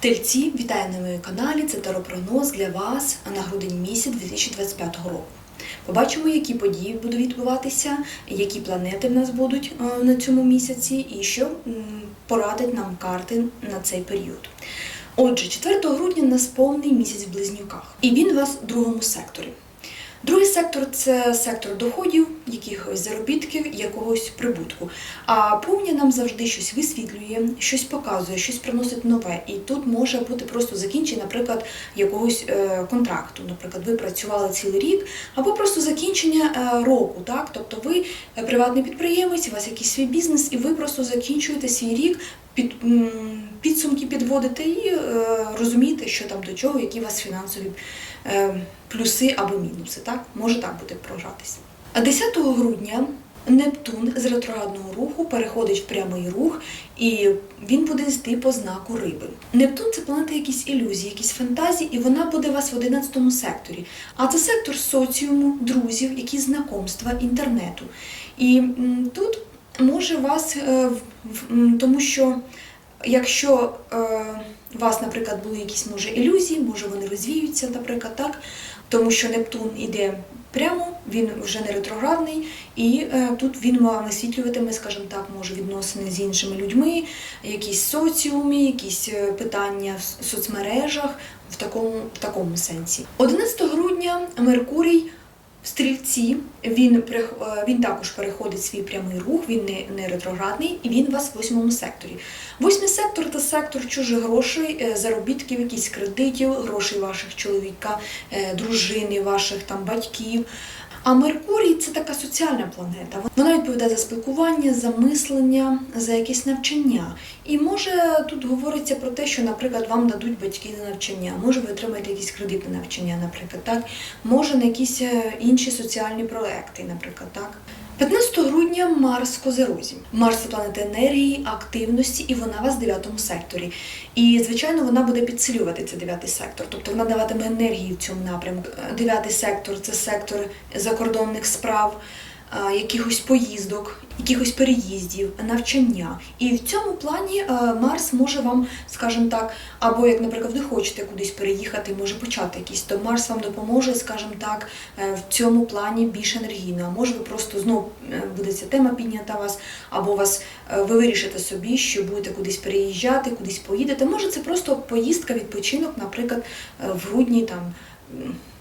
Тельці, вітаю на моєму каналі. Це таропрогноз для вас на грудень місяць 2025 року. Побачимо, які події будуть відбуватися, які планети в нас будуть е, на цьому місяці, і що порадить нам карти на цей період. Отже, 4 грудня у нас повний місяць в близнюках, і він у вас в другому секторі. Другий сектор це сектор доходів, якихось заробітків, якогось прибутку. А повня нам завжди щось висвітлює, щось показує, щось приносить нове. І тут може бути просто закінчення, наприклад, якогось е, контракту. Наприклад, ви працювали цілий рік, або просто закінчення е, року. Так? Тобто ви приватний підприємець, у вас якийсь свій бізнес, і ви просто закінчуєте свій рік. Під підсумки підводите і е, розумієте, що там до чого, які у вас фінансові плюси або мінуси. Так може так буде програтися. А 10 грудня Нептун з ретроградного руху переходить в прямий рух, і він буде йти по знаку риби. Нептун це планета якісь ілюзії, якісь фантазії, і вона буде вас в 11 секторі. А це сектор соціуму, друзів, якісь знакомства, інтернету. І тут може вас, е, тому що якщо е, у вас, наприклад, були якісь може ілюзії, може вони розвіються, наприклад, так, тому що Нептун іде прямо, він вже не ретроградний, і е, тут він вам висвітлюватиме, скажімо так, може відносини з іншими людьми, якісь соціумі, якісь е, питання в соцмережах в такому, в такому сенсі. 11 грудня Меркурій. В стрільці він е, він також переходить свій прямий рух, він не, не ретроградний, і він у вас в восьмому секторі. Восьмий сектор це сектор чужих грошей, е, заробітків, якісь кредитів, грошей ваших чоловіка, е, дружини, ваших там батьків. А Меркурій це така соціальна планета. Вона відповідає за спілкування, за мислення, за якісь навчання. І може тут говориться про те, що, наприклад, вам дадуть батьки на навчання, може ви отримаєте якісь кредити на навчання, наприклад, так, може на якісь е, інші соціальні проекти, наприклад, так. 15 грудня Марс в Козерозі. Марс це планета енергії, активності, і вона у вас в 9 секторі. І, звичайно, вона буде підсилювати цей дев'ятий сектор, тобто вона даватиме енергії в цьому напрямку. Е, Дев'ятий сектор це сектор закордонних справ, якихось поїздок, якихось переїздів, навчання. І в цьому плані е, Марс може вам, скажімо так, або як, наприклад, ви хочете кудись переїхати, може почати якийсь, то Марс вам допоможе, скажімо так, е, в цьому плані більш енергійно. Може ви просто знов е, буде ця тема піднята вас, або вас е, ви вирішите собі, що будете кудись переїжджати, кудись поїдете. Може, це просто поїздка, відпочинок, наприклад, е, в грудні там.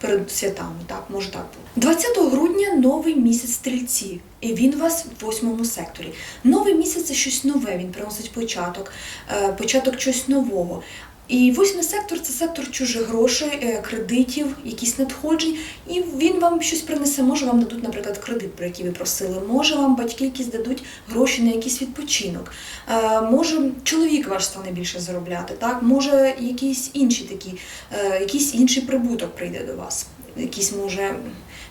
Перед святами, так, може так бути. 20 грудня новий місяць стрільці, і він у вас в восьмому секторі. Новий місяць це щось нове, він приносить початок, е, початок чогось нового. І восьмий сектор це сектор чужих грошей, е, кредитів, якісь надходжень, і він вам щось принесе. Може, вам дадуть, наприклад, кредит, про який ви просили. Може, вам батьки якісь дадуть гроші на якийсь відпочинок. Е, Може, чоловік ваш стане більше заробляти, так? Може, якісь інші такі, е, якийсь інший прибуток прийде до вас, якийсь може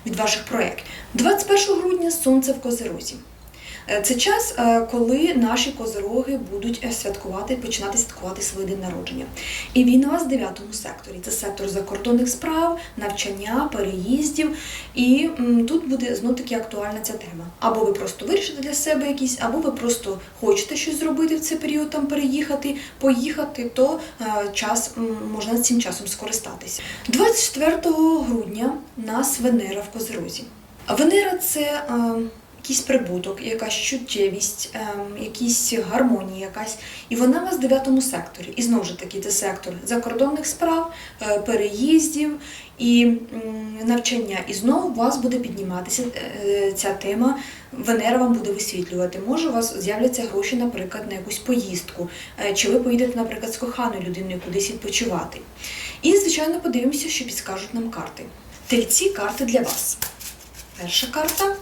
від ваших проєктів. 21 грудня сонце в Козерозі. Е, Це час, е, коли наші козороги будуть е, святкувати, починати святкувати свій день народження. І він вас в 9 секторі. Це сектор закордонних справ, навчання, переїздів. І тут буде знов таки актуальна ця тема. Або ви просто вирішите для себе якісь, або ви просто хочете щось зробити в цей період, там переїхати, поїхати, то час можна цим часом скористатися. 24 грудня нас Венера в Козерозі. Венера це якийсь прибуток, якась чуттєвість, е, якісь гармонія якась. І вона у вас в 9 секторі. І знову ж таки, це сектор закордонних справ, е, переїздів і навчання. І знову у вас буде підніматися е, ця тема. Венера вам буде висвітлювати. Може, у вас з'являться гроші, наприклад, на якусь поїздку, е, чи ви поїдете, наприклад, з коханою людиною кудись відпочивати. І, звичайно, подивимося, що підскажуть нам карти. Тельці карти для вас. Перша карта.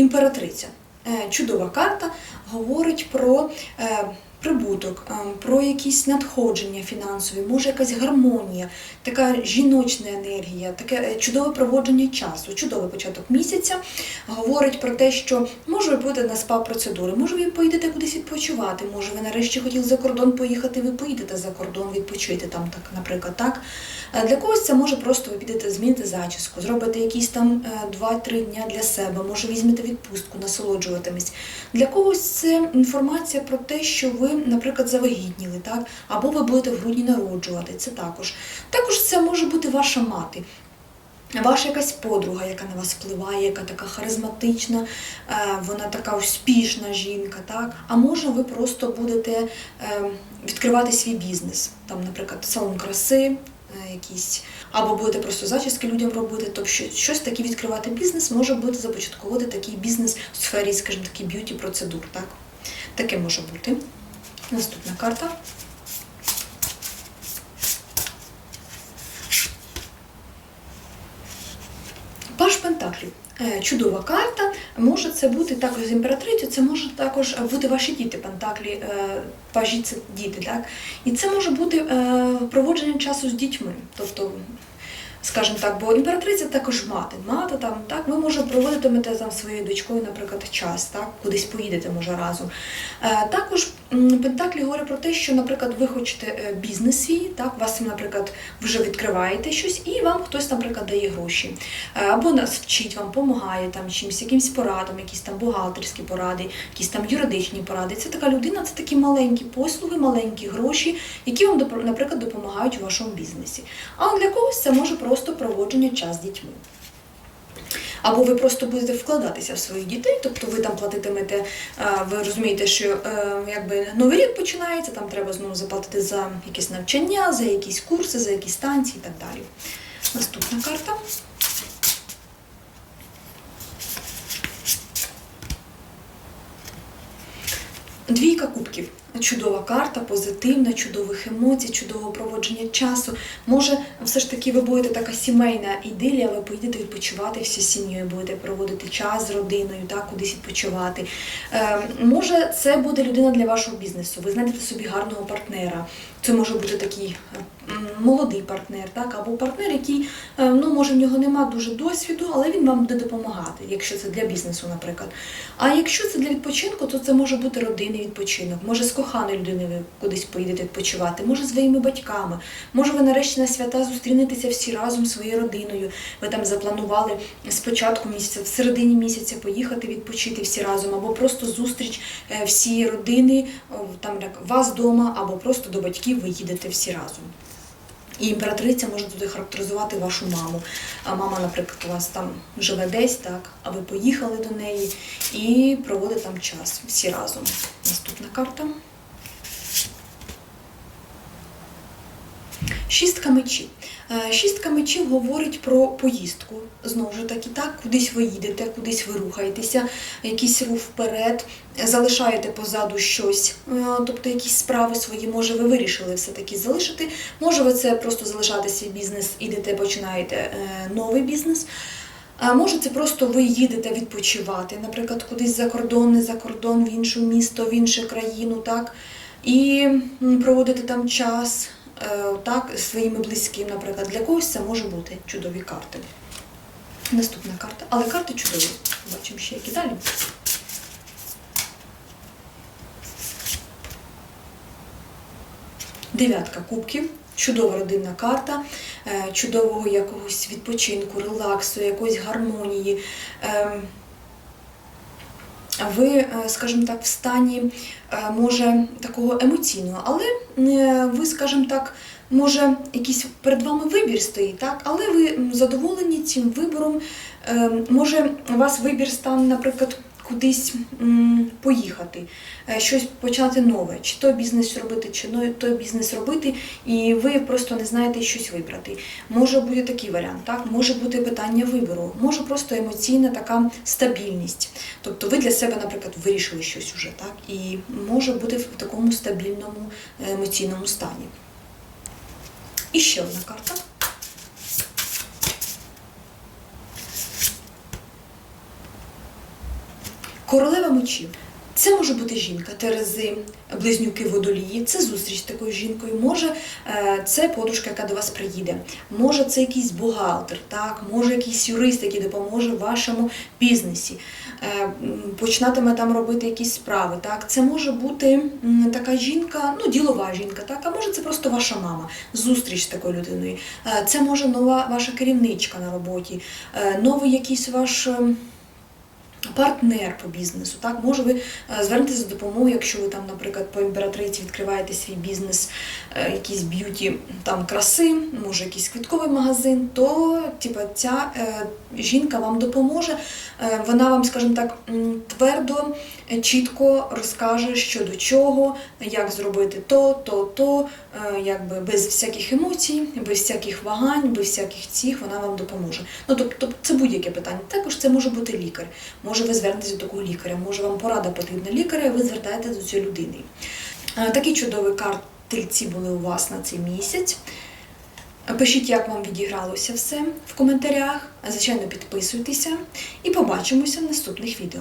Імператриця. Е, Чудова карта говорить про е, прибуток, е, про якісь надходження фінансові, може якась гармонія, така жіночна енергія, таке е, чудове проводження часу, чудовий початок місяця. Говорить про те, що може будете на спа-процедури, може ви поїдете кудись відпочивати, може ви нарешті хотіли за кордон поїхати, ви поїдете за кордон, відпочити там, так, наприклад, так. Е, Для когось це може просто ви підете змінити зачіску, зробите якісь там е, 2-3 дня для себе, може візьмете відпустку, насолоджуватимесь. Для когось це інформація про те, що ви ви, наприклад, завагітніли, так? або ви будете в грудні народжувати. Це також. Також це може бути ваша мати. Ваша якась подруга, яка на вас впливає, яка така харизматична, е, вона така успішна жінка, так? А може ви просто будете е, відкривати свій бізнес, там, наприклад, салон краси, е, якийсь, або будете просто зачіски людям робити, тобто щось таке відкривати бізнес, може бути започатковувати такий бізнес в сфері, скажімо, такі б'юті процедур, так? Таке може бути. Наступна карта. Паш Пентаклів. Е, Чудова карта. Може це бути також з імператрицю, це може також бути ваші діти Пентаклі, е, пажі це діти, так? І це може бути е, проводження часу з дітьми. Тобто, скажімо так, бо імператриця також мати. Мати там, так, ви може проводитимете там своєю дочкою, наприклад, час, так, кудись поїдете може разом. Е, також Пентаклі говорять про те, що, наприклад, ви хочете е, бізнес свій, так, вас, наприклад, вже відкриваєте щось, і вам хтось, наприклад, дає гроші. Е, Або нас вчить вам, допомагає там чимось, якимсь порадам, якісь там бухгалтерські поради, якісь там юридичні поради. Це така людина, це такі маленькі послуги, маленькі гроші, які вам, наприклад, допомагають у вашому бізнесі. А для когось це може просто проводження час з дітьми. Або ви просто будете вкладатися в своїх дітей, тобто ви там платитимете, ви розумієте, що е, якби новий рік починається, там треба знову заплатити за якісь навчання, за якісь курси, за якісь станції і так далі. Наступна карта. Двійка кубків. Чудова карта, позитивна, чудових емоцій, чудового проводження часу. Може, все ж таки ви будете така сімейна ідилія, ви поїдете відпочивати всі сім'єю, будете проводити час з родиною, так, кудись відпочивати. Е, може, це буде людина для вашого бізнесу. Ви знайдете собі гарного партнера. Це може бути такий е, молодий партнер, так, або партнер, який, е, ну, може, в нього нема дуже досвіду, але він вам буде допомагати, якщо це для бізнесу, наприклад. А якщо це для відпочинку, то це може бути родинний відпочинок. Може, з коханою людиною ви кудись поїдете відпочивати, може, з своїми батьками. Може, ви нарешті на свята зустрінетеся всі разом своєю родиною. Ви там запланували з початку місяця, в середині місяця поїхати відпочити всі разом, або просто зустріч е, всієї родини, там як вас вдома, або просто до батьків ви їдете всі разом. І імператриця може туди характеризувати вашу маму. А мама, наприклад, у вас там живе десь, так, а ви поїхали до неї і проводите там час всі разом. Наступна карта. Шістка мечів. Е, Шістка мечів говорить про поїздку. Знову ж таки, так, кудись ви їдете, кудись ви рухаєтеся, якийсь рух вперед, залишаєте позаду щось, е, тобто якісь справи свої, може, ви вирішили все-таки залишити. Може, ви це просто залишати свій бізнес, ідете, починаєте е, новий бізнес. Може, це просто ви їдете відпочивати, наприклад, кудись за кордон, не за кордон, в інше місто, в іншу країну, так, і м, проводити там час, е, так, своїми близьким, наприклад. Для когось це може бути чудові карти. Наступна карта. Але карти чудові. Бачимо ще які далі. Дев'ятка кубків. Чудова родинна карта, чудового якогось відпочинку, релаксу, якоїсь гармонії. Ем, Ви, е, скажімо так, в стані е, може такого емоційного, але е, ви, скажімо так, може якийсь перед вами вибір стоїть, так? але ви задоволені цим вибором. Е, Може, у вас вибір стане, наприклад, кудись поїхати, е, щось почати нове, чи той бізнес робити, чи той бізнес робити, і ви просто не знаєте щось вибрати. Може бути такий варіант, так? може бути питання вибору, може просто емоційна така стабільність. Тобто ви для себе, наприклад, вирішили щось уже, так? І може бути в такому стабільному е, емоційному стані. І ще одна карта. Королева мечів. Це може бути жінка, терези, близнюки водолії, це зустріч з такою жінкою. Може, е, це подружка, яка до вас приїде. Може, це якийсь бухгалтер, так, може якийсь юрист, який допоможе вашому бізнесі. Е, Починатиме там робити якісь справи. Так, це може бути така жінка, ну ділова жінка, так, а може це просто ваша мама, зустріч з такою людиною. Е, Це може нова ваша керівничка на роботі, новий якийсь ваш. Партнер по бізнесу. Так, може ви е, звернетеся за допомогою, якщо ви там, наприклад, по імператриці відкриваєте свій бізнес, якісь б'юті там краси, може якийсь квітковий магазин, то типа, ця е, жінка вам допоможе. Е, вона вам, скажімо так, твердо, е, чітко розкаже, що до чого, як зробити то, то, то, е, якби без всяких емоцій, без всяких вагань, без всяких цих вона вам допоможе. Ну тобто це будь-яке питання. Також це може бути лікар. Може, ви звернетеся до такого лікаря, може вам порада потрібна лікаря, і ви звертаєтеся до цієї людини. Е, Такі чудові картильці були у вас на цей місяць. Пишіть, як вам відігралося все в коментарях. Звичайно, підписуйтеся і побачимося в наступних відео.